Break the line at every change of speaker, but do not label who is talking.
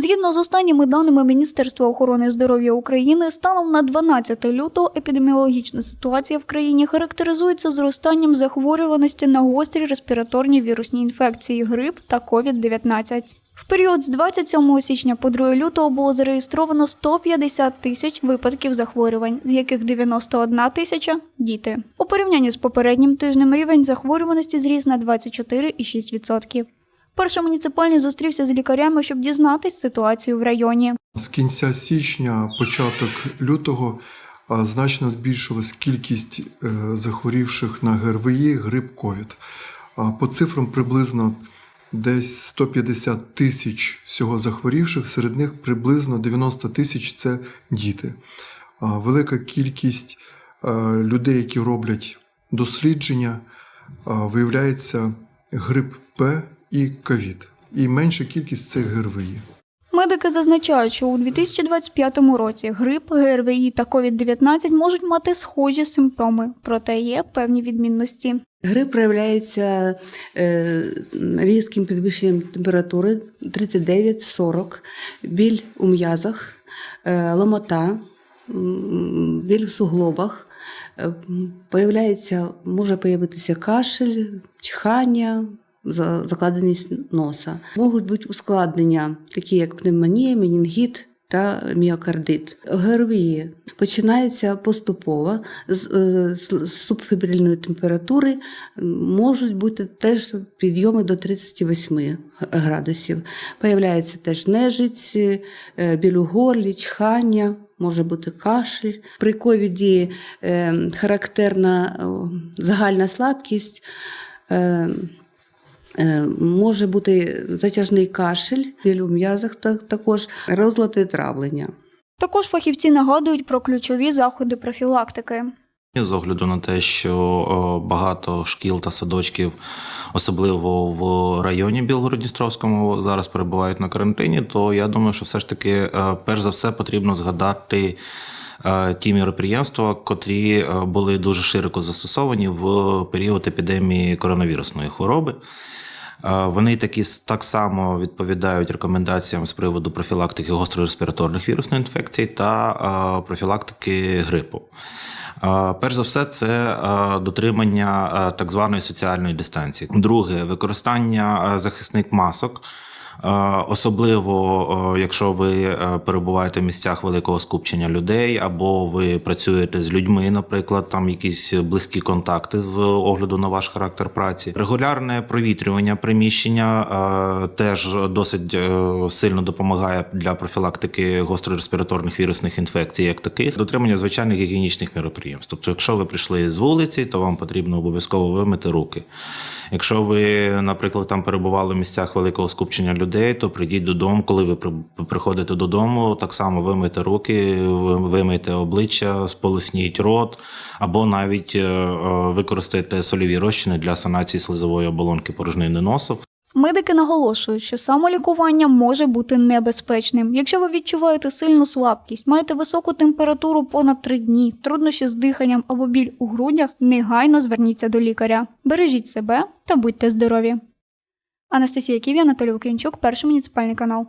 Згідно з останніми даними Міністерства охорони здоров'я України, станом на 12 лютого епідеміологічна ситуація в країні характеризується зростанням захворюваності на гострі респіраторні вірусні інфекції, грип та COVID-19. В період з 27 січня по 2 лютого було зареєстровано 150 тисяч випадків захворювань, з яких 91 тисяча діти. У порівнянні з попереднім тижнем рівень захворюваності зріс на 24,6%. Перший муніципальний зустрівся з лікарями, щоб дізнатись ситуацію в районі.
З кінця січня, початок лютого значно збільшилась кількість е, захворівших на ГРВІ, грип ковід. По цифрам приблизно десь 150 тисяч всього захворівших, серед них приблизно 90 тисяч це діти. Велика кількість е, людей, які роблять дослідження, виявляється грип П і ковід. І менша кількість це ГРВІ.
Медики зазначають, що у 2025 році грип, ГРВІ та COVID-19 можуть мати схожі симптоми, проте є певні відмінності.
Грип проявляється е, різким підвищенням температури 39-40, біль у м'язах, е, ломота, біль в суглобах. Е, Появляється, може появитися кашель, чихання, за- закладеність носа. Можуть бути ускладнення, такі як пневмонія, менінгіт та міокардит. ГРВІ починається поступово з, е, з субфібрильної температури, можуть бути теж підйоми до 38 градусів. Появляється теж нежиць, е, біль у горлі, чхання, може бути кашель. При ковіді е, характерна загальна слабкість. Е, Е, Може бути затяжний кашель, біль у м'язах та- також розлади травлення.
Також фахівці нагадують про ключові заходи профілактики.
З огляду на те, що багато шкіл та садочків, особливо в районі Білгород-Дністровському, зараз перебувають на карантині, то я думаю, що все ж таки, е, перш за все, потрібно згадати е, ті міроприємства, котрі е, були дуже широко застосовані в період епідемії коронавірусної хвороби. Е, Вони такі так само відповідають рекомендаціям з приводу профілактики гострореспіраторних вірусних інфекцій та е, профілактики грипу. Е, Перш за все, це дотримання так званої соціальної дистанції. Друге, використання захисних масок. Е, Особливо, е, якщо ви е, перебуваєте в місцях великого скупчення людей, або ви працюєте з людьми, наприклад, там якісь близькі контакти з огляду на ваш характер праці. Регулярне провітрювання приміщення теж досить сильно допомагає для профілактики гострореспіраторних вірусних інфекцій, як таких, дотримання звичайних гігієнічних міроприємств. Тобто, якщо ви прийшли з вулиці, то вам потрібно обов'язково вимити руки. Якщо ви, наприклад, там перебували в місцях великого скупчення людей, то прийдіть додому. Коли ви приходите додому, так само вимийте руки, ви- вимийте обличчя, сполосніть рот, або навіть е, е, використайте сольові розчини для санації слизової оболонки порожнини носу.
Медики наголошують, що самолікування може бути небезпечним. Якщо ви відчуваєте сильну слабкість, маєте високу температуру понад 3 дні, труднощі з диханням або біль у грудях, негайно зверніться до лікаря. Бережіть себе та будьте здорові. Анастасія Ківі, Анатолій Лукінчук, перший муніципальний канал.